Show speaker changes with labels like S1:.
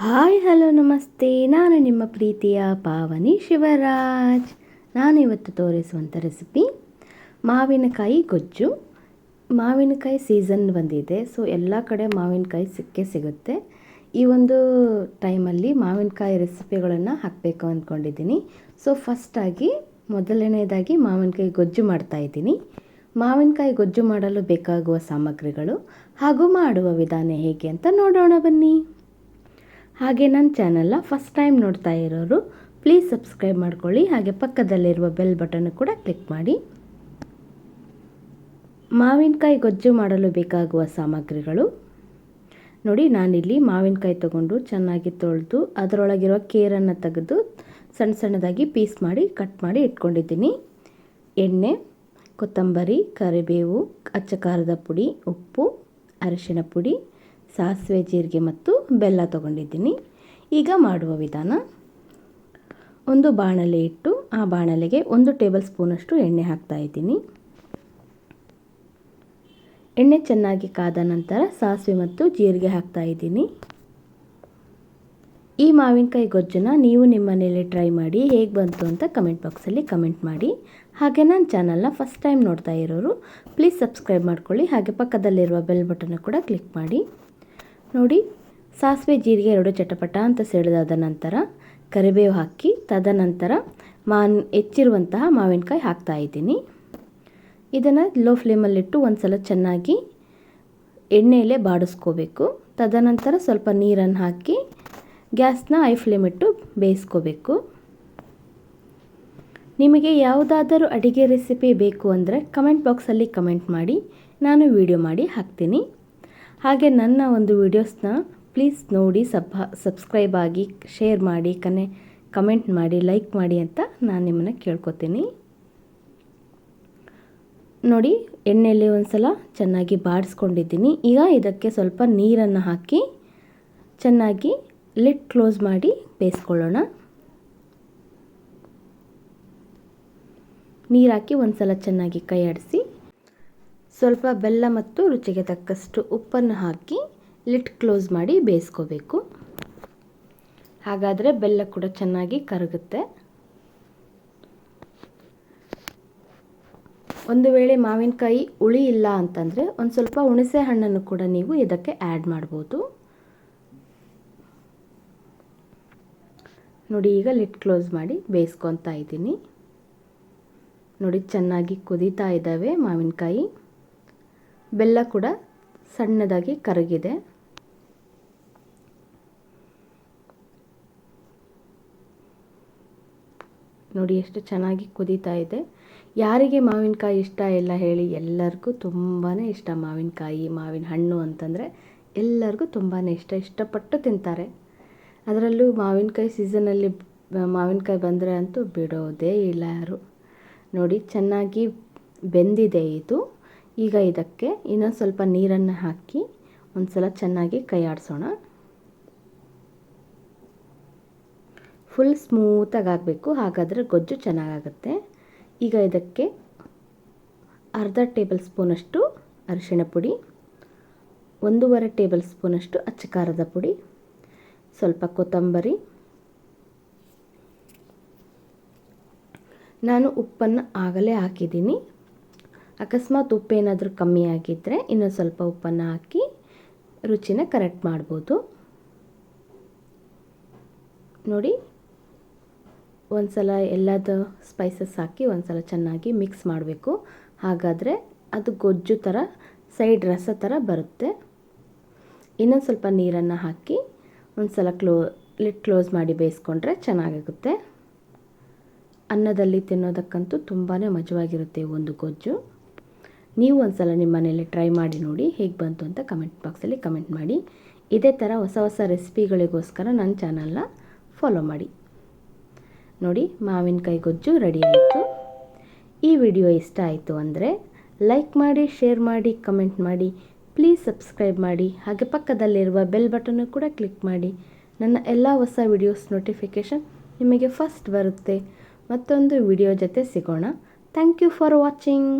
S1: Hi, hello, ನಮಸ್ತೆ. ನಾನು ನಿಮ್ಮ ಪ್ರೀತಿಯ ಪಾವನಿ ಶಿವರಾಜ್. ನಾನು ಇವತ್ತು ತೋರಿಸುವಂಥ ರೆಸಿಪಿ ಮಾವಿನಕಾಯಿ ಗೊಜ್ಜು. ಮಾವಿನಕಾಯಿ ಸೀಸನ್ ಬಂದಿದೆ ಸೊ ಎಲ್ಲ ಕಡೆ ಮಾವಿನಕಾಯಿ ಸಿಕ್ಕೇ ಸಿಗುತ್ತೆ. ಈ ಒಂದು ಟೈಮಲ್ಲಿ ಮಾವಿನಕಾಯಿ ರೆಸಿಪಿಗಳನ್ನು ಹಾಕಬೇಕು ಅಂದ್ಕೊಂಡಿದ್ದೀನಿ ಸೊ ಫಸ್ಟಾಗಿ ಮೊದಲನೇದಾಗಿ ಮಾವಿನಕಾಯಿ ಗೊಜ್ಜು ಮಾಡ್ತಾಯಿದ್ದೀನಿ ಮಾವಿನಕಾಯಿ ಗೊಜ್ಜು ಮಾಡಲು ಬೇಕಾಗುವ ಸಾಮಗ್ರಿಗಳು ಹಾಗೂ ಮಾಡುವ ವಿಧಾನ ಹೇಗೆ ಅಂತ ನೋಡೋಣ ಬನ್ನಿ. ಹಾಗೆ ನನ್ನ ಚಾನಲ್ನ ಫಸ್ಟ್ ಟೈಮ್ ನೋಡ್ತಾ ಇರೋರು ಪ್ಲೀಸ್ ಸಬ್ಸ್ಕ್ರೈಬ್ ಮಾಡ್ಕೊಳ್ಳಿ. ಹಾಗೆ ಪಕ್ಕದಲ್ಲಿರುವ ಬೆಲ್ ಬಟನ್ ಕೂಡ ಕ್ಲಿಕ್ ಮಾಡಿ. ಮಾವಿನಕಾಯಿ ಗೊಜ್ಜು ಮಾಡಲು ಬೇಕಾಗುವ ಸಾಮಗ್ರಿಗಳು. ನೋಡಿ, ನಾನಿಲ್ಲಿ ಮಾವಿನಕಾಯಿ ತಗೊಂಡು ಚೆನ್ನಾಗಿ ತೊಳೆದು, ಅದರೊಳಗಿರುವ ಕೇರನ್ನು ತೆಗೆದು ಸಣ್ಣ ಸಣ್ಣದಾಗಿ ಪೀಸ್ ಮಾಡಿ ಕಟ್ ಮಾಡಿ ಇಟ್ಕೊಂಡಿದ್ದೀನಿ. ಎಣ್ಣೆ, ಕೊತ್ತಂಬರಿ, ಕರಿಬೇವು ಅಚ್ಚ ಖಾರದ ಪುಡಿ, ಉಪ್ಪು, ಅರಿಶಿನ ಪುಡಿ ಸಾಸಿವೆ ಜೀರಿಗೆ ಮತ್ತು ಬೆಲ್ಲ ತಗೊಂಡಿದ್ದೀನಿ. ಈಗ ಮಾಡುವ ವಿಧಾನ, ಒಂದು ಬಾಣಲೆ ಇಟ್ಟು ಆ ಬಾಣಲೆಗೆ ಒಂದು ಟೇಬಲ್ ಸ್ಪೂನಷ್ಟು ಎಣ್ಣೆ ಹಾಕ್ತಾ ಇದ್ದೀನಿ. ಎಣ್ಣೆ ಚೆನ್ನಾಗಿ ಕಾದ ನಂತರ ಸಾಸಿವೆ ಮತ್ತು ಜೀರಿಗೆ ಹಾಕ್ತಾ ಇದ್ದೀನಿ. ಈ ಮಾವಿನಕಾಯಿ ಗೊಜ್ಜನ್ನು ನೀವು ನಿಮ್ಮ ಮನೇಲಿ ಟ್ರೈ ಮಾಡಿ, ಹೇಗೆ ಬಂತು ಅಂತ ಕಮೆಂಟ್ ಬಾಕ್ಸಲ್ಲಿ ಕಮೆಂಟ್ ಮಾಡಿ. ಹಾಗೆ ನನ್ನ ಚಾನಲ್ನ ಫಸ್ಟ್ ಟೈಮ್ ನೋಡ್ತಾ ಇರೋರು, ಪ್ಲೀಸ್ ಸಬ್ಸ್ಕ್ರೈಬ್ ಮಾಡ್ಕೊಳ್ಳಿ. ಹಾಗೆ ಪಕ್ಕದಲ್ಲಿರುವ ಬೆಲ್ ಬಟನ್ ಕೂಡ ಕ್ಲಿಕ್ ಮಾಡಿ. ನೋಡಿ, ಸಾಸಿವೆ ಜೀರಿಗೆ ಎರಡು ಚಟಪಟ ಅಂತ ಸೆಳೆದಾದ ನಂತರ ಕರಿಬೇವು ಹಾಕಿ ತದನಂತರ ಮಾನ್ ಹೆಚ್ಚಿರುವಂತಹ ಮಾವಿನಕಾಯಿ ಹಾಕ್ತಾ ಇದ್ದೀನಿ. ಇದನ್ನು ಲೋ ಫ್ಲೇಮಲ್ಲಿಟ್ಟು ಒಂದು ಸಲ ಚೆನ್ನಾಗಿ ಎಣ್ಣೆಯಲ್ಲೇ ಬಾಡಿಸ್ಕೋಬೇಕು. ತದನಂತರ ಸ್ವಲ್ಪ ನೀರನ್ನು ಹಾಕಿ ಗ್ಯಾಸ್ನ ಐ ಫ್ಲೇಮ್ ಇಟ್ಟು ಬೇಯಿಸ್ಕೋಬೇಕು. ನಿಮಗೆ ಯಾವುದಾದರೂ ಅಡಿಗೆ ರೆಸಿಪಿ ಬೇಕು ಅಂದರೆ ಕಮೆಂಟ್ ಬಾಕ್ಸಲ್ಲಿ ಕಮೆಂಟ್ ಮಾಡಿ, ನಾನು ವಿಡಿಯೋ ಮಾಡಿ ಹಾಕ್ತೀನಿ. ಹಾಗೆ ನನ್ನ ಒಂದು ವಿಡಿಯೋಸ್ನ ಪ್ಲೀಸ್ ನೋಡಿ ಸಬ್ ಸಬ್ಸ್ಕ್ರೈಬ್ ಆಗಿ ಶೇರ್ ಮಾಡಿ, ಕನೆ ಕಮೆಂಟ್ ಮಾಡಿ ಲೈಕ್ ಮಾಡಿ ಅಂತ ನಾನು ನಿಮ್ಮನ್ನು ಕೇಳ್ಕೊತೀನಿ. ನೋಡಿ, ಎಣ್ಣೆಯಲ್ಲಿ ಒಂದು ಸಲ ಚೆನ್ನಾಗಿ ಬಾಡಿಸ್ಕೊಂಡಿದ್ದೀನಿ ಈಗ ಇದಕ್ಕೆ ಸ್ವಲ್ಪ ನೀರನ್ನು ಹಾಕಿ ಚೆನ್ನಾಗಿ ಲಿಡ್ ಕ್ಲೋಸ್ ಮಾಡಿ ಬೇಯಿಸ್ಕೊಳ್ಳೋಣ. ನೀರಾಕಿ ಒಂದು ಸಲ ಚೆನ್ನಾಗಿ ಕೈ ಆಡಿಸಿ ಸ್ವಲ್ಪ ಬೆಲ್ಲ ಮತ್ತು ರುಚಿಗೆ ತಕ್ಕಷ್ಟು ಉಪ್ಪನ್ನು ಹಾಕಿ ಲಿಟ್ ಕ್ಲೋಸ್ ಮಾಡಿ ಬೇಯಿಸ್ಕೋಬೇಕು. ಹಾಗಾದರೆ ಬೆಲ್ಲ ಕೂಡ ಚೆನ್ನಾಗಿ ಕರಗುತ್ತೆ. ಒಂದು ವೇಳೆ ಮಾವಿನಕಾಯಿ ಹುಳಿ ಇಲ್ಲ ಅಂತಂದರೆ ಒಂದು ಸ್ವಲ್ಪ ಹುಣಸೆ ಹಣ್ಣನ್ನು ಕೂಡ ನೀವು ಇದಕ್ಕೆ ಆ್ಯಡ್ ಮಾಡ್ಬೋದು. ನೋಡಿ, ಈಗ ಲಿಟ್ ಕ್ಲೋಸ್ ಮಾಡಿ ಬೇಯಿಸ್ಕೊತಾ ಇದ್ದೀನಿ. ನೋಡಿ, ಚೆನ್ನಾಗಿ ಕುದೀತಾ ಇದ್ದಾವೆ ಮಾವಿನಕಾಯಿ. ಬೆಲ್ಲ ಕೂಡ ಸಣ್ಣದಾಗಿ ಕರಗಿದೆ. ನೋಡಿ ಎಷ್ಟು ಚೆನ್ನಾಗಿ ಕುದೀತಾ ಇದೆ. ಯಾರಿಗೆ ಮಾವಿನಕಾಯಿ ಇಷ್ಟ ಇಲ್ಲ ಹೇಳಿ ಎಲ್ಲರಿಗೂ ತುಂಬಾ ಇಷ್ಟ ಮಾವಿನಕಾಯಿ, ಮಾವಿನ ಹಣ್ಣು ಅಂತಂದರೆ ಎಲ್ಲರಿಗೂ ತುಂಬಾ ಇಷ್ಟ. ಇಷ್ಟಪಟ್ಟು ತಿಂತಾರೆ. ಅದರಲ್ಲೂ ಮಾವಿನಕಾಯಿ ಸೀಸನಲ್ಲಿ ಮಾವಿನಕಾಯಿ ಬಂದರೆ ಅಂತೂ ಬಿಡೋದೇ ಇಲ್ಲ ಯಾರು. ನೋಡಿ ಚೆನ್ನಾಗಿ ಬೆಂದಿದೆ ಇದು. ಈಗ ಇದಕ್ಕೆ ಇನ್ನೊಂದು ಸ್ವಲ್ಪ ನೀರನ್ನು ಹಾಕಿ ಒಂದು ಸಲ ಚೆನ್ನಾಗಿ ಕೈ ಆಡಿಸೋಣ ಫುಲ್ ಸ್ಮೂತಾಗಿ ಆಗಬೇಕು ಹಾಗಾದರೆ ಗೊಜ್ಜು ಚೆನ್ನಾಗಾಗುತ್ತೆ. ಈಗ ಇದಕ್ಕೆ ಅರ್ಧ ಟೇಬಲ್ ಸ್ಪೂನಷ್ಟು ಅರಿಶಿಣ ಪುಡಿ, ಒಂದೂವರೆ ಟೇಬಲ್ ಸ್ಪೂನಷ್ಟು ಅಚ್ಚ ಖಾರದ ಪುಡಿ, ಸ್ವಲ್ಪ ಕೊತ್ತಂಬರಿ. ನಾನು ಉಪ್ಪನ್ನು ಆಗಲೇ ಹಾಕಿದ್ದೀನಿ. ಅಕಸ್ಮಾತ್ ಉಪ್ಪೇನಾದರೂ ಕಮ್ಮಿ ಆಗಿದ್ದರೆ ಇನ್ನೊಂದು ಸ್ವಲ್ಪ ಉಪ್ಪನ್ನು ಹಾಕಿ ರುಚಿನ ಕರೆಕ್ಟ್ ಮಾಡ್ಬೋದು. ನೋಡಿ ಒಂದು ಸಲ ಎಲ್ಲದ ಸ್ಪೈಸಸ್ ಹಾಕಿ ಒಂದು ಸಲ ಚೆನ್ನಾಗಿ ಮಿಕ್ಸ್ ಮಾಡಬೇಕು. ಹಾಗಾದರೆ ಅದು ಗೊಜ್ಜು ಥರ ಸೈಡ್ ರಸ ಥರ ಬರುತ್ತೆ. ಇನ್ನೊಂದು ಸ್ವಲ್ಪ ನೀರನ್ನು ಹಾಕಿ ಒಂದು ಸಲ ಕ್ಲೋ ಲಿಟ್ ಕ್ಲೋಸ್ ಮಾಡಿ ಬೇಯಿಸ್ಕೊಂಡ್ರೆ ಚೆನ್ನಾಗಾಗುತ್ತೆ ಅನ್ನದಲ್ಲಿ ತಿನ್ನೋದಕ್ಕಂತೂ ತುಂಬಾ ಮಜವಾಗಿರುತ್ತೆ ಒಂದು ಗೊಜ್ಜು. ನೀವು ಒಂದು ಸಲ ನಿಮ್ಮ ಮನೆಯಲ್ಲಿ ಟ್ರೈ ಮಾಡಿ ನೋಡಿ ಹೇಗೆ ಬಂತು ಅಂತ ಕಮೆಂಟ್ ಬಾಕ್ಸಲ್ಲಿ ಕಮೆಂಟ್ ಮಾಡಿ. ಇದೇ ಥರ ಹೊಸ ಹೊಸ ರೆಸಿಪಿಗಳಿಗೋಸ್ಕರ ನನ್ನ ಚಾನಲ್ನ ಫಾಲೋ ಮಾಡಿ. ನೋಡಿ ಮಾವಿನಕಾಯಿ ಗೊಜ್ಜು ರೆಡಿ ಆಯಿತು. ಈ ವಿಡಿಯೋ ಇಷ್ಟ ಆಯಿತು ಅಂದರೆ ಲೈಕ್ ಮಾಡಿ ಶೇರ್ ಮಾಡಿ ಕಮೆಂಟ್ ಮಾಡಿ ಪ್ಲೀಸ್ ಸಬ್ಸ್ಕ್ರೈಬ್ ಮಾಡಿ. ಹಾಗೆ ಪಕ್ಕದಲ್ಲಿರುವ ಬೆಲ್ ಬಟನ್ನು ಕೂಡ ಕ್ಲಿಕ್ ಮಾಡಿ. ನನ್ನ ಎಲ್ಲ ಹೊಸ ವಿಡಿಯೋಸ್ ನೋಟಿಫಿಕೇಷನ್ ನಿಮಗೆ ಫಸ್ಟ್ ಬರುತ್ತೆ. ಮತ್ತೊಂದು ವಿಡಿಯೋ ಜೊತೆ ಸಿಗೋಣ. Thank you for watching